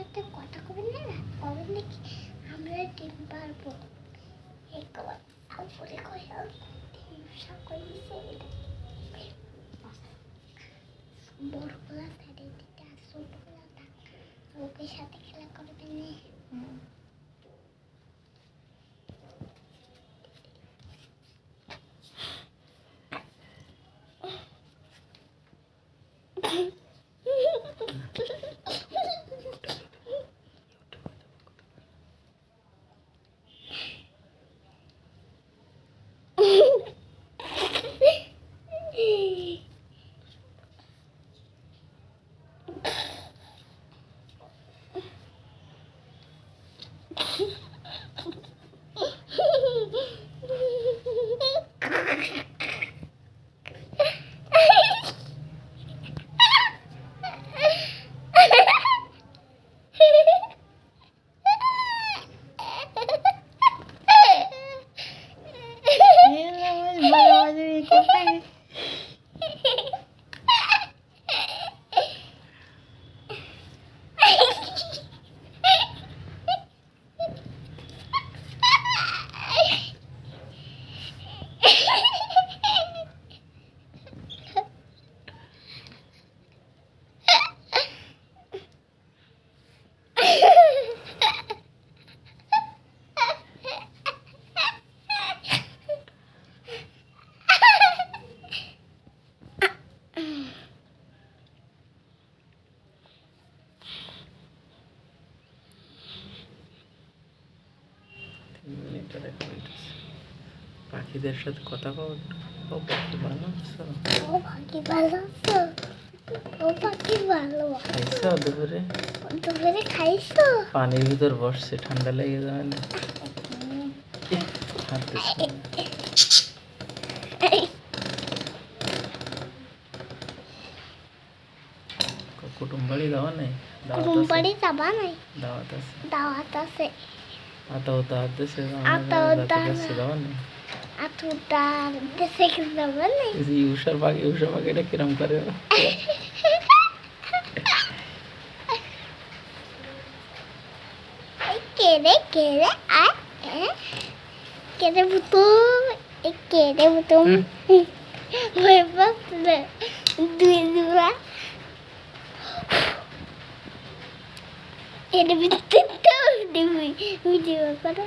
সাথে কথা কবেন না? কবে নাকি আমরা ডিম পারব। কবার আউপুরে কইলাম ডিম সকল বড়গুলা সাইডে দিতে ওকে সাথে খেলা করবেন না। মিনিট আছে। পাখিদের সাথে কথা একটু। ও পাখি ভালো আছো ও পাখি ভালো আছো ও পাখি ভালো খাইছো দুপুরে? দুপুরে খাইছো? পানির ভিতর বসছে ঠান্ডা লেগে যাবে না? ইহ, হাত দিচ্ছে না। কু- কুটুম বাড়ি যাওয়া নেই? কুম্পাড়ি যাবা নাই? দাওয়াত আছে। দাওয়াত আছে। আতা উতা হাত দিছে আতা উতা কাছে যাওয়া নেই আতুটা দেশে কি যাবা নাই এই যে উষার পাখি উষা পাখিটা কিরম করে এই কেড়ে কেড়ে আর কেড়ে বুতু এই কেড়ে বুতু হুম। ভয় পাচ্ছে দুই দুরা এর ভিতরে তো Video করো